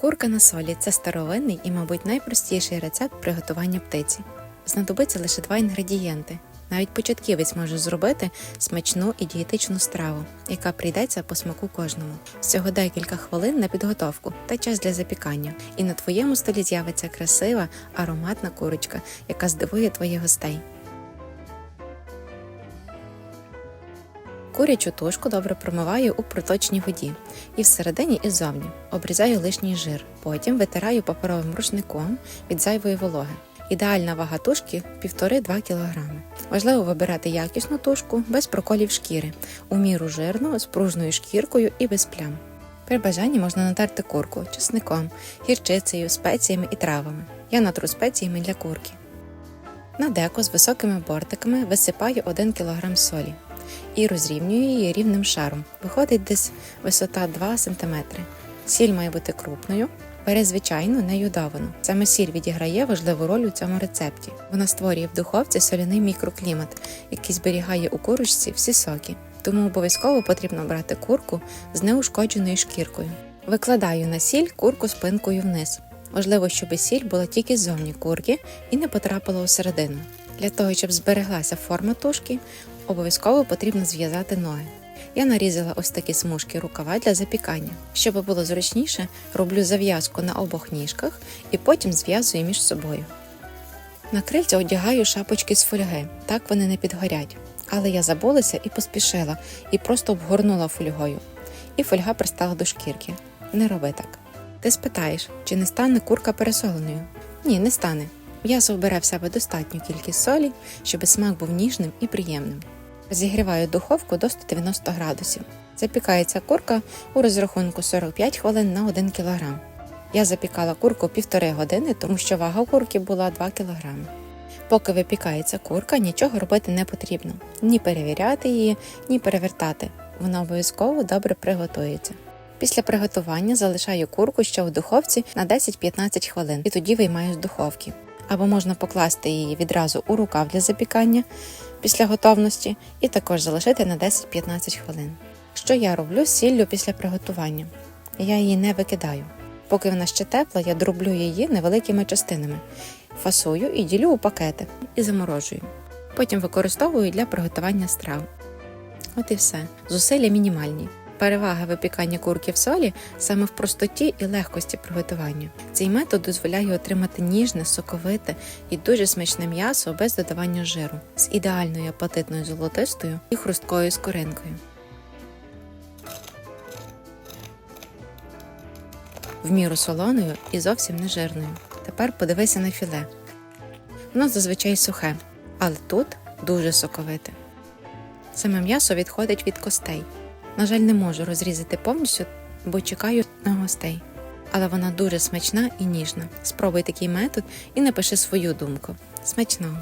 Курка на солі це старовинний і, мабуть, найпростіший рецепт приготування птиці. Знадобиться лише два інгредієнти. Навіть початківець може зробити смачну і дієтичну страву, яка прийдеться по смаку кожному. Всього декілька хвилин на підготовку та час для запікання. І на твоєму столі з'явиться красива, ароматна курочка, яка здивує твоїх гостей. Курячу тушку добре промиваю у проточній воді і всередині і ззовні. Обрізаю лишній жир. Потім витираю паперовим рушником від зайвої вологи. Ідеальна вага тушки 1,5-2 кг. Важливо вибирати якісну тушку без проколів шкіри, у міру жирну, з пружною шкіркою і без плям. При бажанні можна натерти курку чесником, гірчицею, спеціями і травами. Я натру спеціями для курки. На деко з високими бортиками висипаю 1 кг солі і розрівнюю її рівним шаром. Виходить десь висота 2 см. Сіль має бути крупною. Бере звичайну, не йодовану. Саме сіль відіграє важливу роль у цьому рецепті. Вона створює в духовці соляний мікроклімат, який зберігає у курочці всі соки. Тому обов'язково потрібно брати курку з неушкодженою шкіркою. Викладаю на сіль курку спинкою вниз. Важливо, щоб сіль була тільки ззовні курки і не потрапила усередину. Для того, щоб збереглася форма тушки, обов'язково потрібно зв'язати ноги. Я нарізала ось такі смужки рукава для запікання. Щоб було зручніше, роблю зав'язку на обох ніжках і потім зв'язую між собою. На крильця одягаю шапочки з фольги, так вони не підгорять. Але я забулася і поспішила, і просто обгорнула фольгою. І фольга пристала до шкірки. Не роби так. Ти спитаєш, чи не стане курка пересоленою? Ні, не стане. М'ясо вбере в себе достатню кількість солі, щоб смак був ніжним і приємним. Розігріваю духовку до 190 градусів. Запікається курка у розрахунку 45 хвилин на 1 кг. Я запікала курку півтори години, тому що вага курки була 2 кг. Поки випікається курка, нічого робити не потрібно. Ні перевіряти її, ні перевертати. Вона обов'язково добре приготується. Після приготування залишаю курку ще у духовці на 10-15 хвилин і тоді виймаю з духовки. Або можна покласти її відразу у рукав для запікання після готовності і також залишити на 10-15 хвилин. Що я роблю з сіллю після приготування? Я її не викидаю. Поки вона ще тепла, я дроблю її невеликими частинами, фасую і ділю у пакети і заморожую. Потім використовую для приготування страв. От і все. Зусилля мінімальні. Перевага випікання курки в солі саме в простоті і легкості приготування. Цей метод дозволяє отримати ніжне, соковите і дуже смачне м'ясо без додавання жиру з ідеальною апетитною золотистою і хрусткою скоринкою. В міру солоною і зовсім не жирною. Тепер подивися на філе. Воно зазвичай сухе, але тут дуже соковите. Саме м'ясо відходить від костей. На жаль, не можу розрізати повністю, бо чекаю на гостей. Але вона дуже смачна і ніжна. Спробуй такий метод і напиши свою думку. Смачного!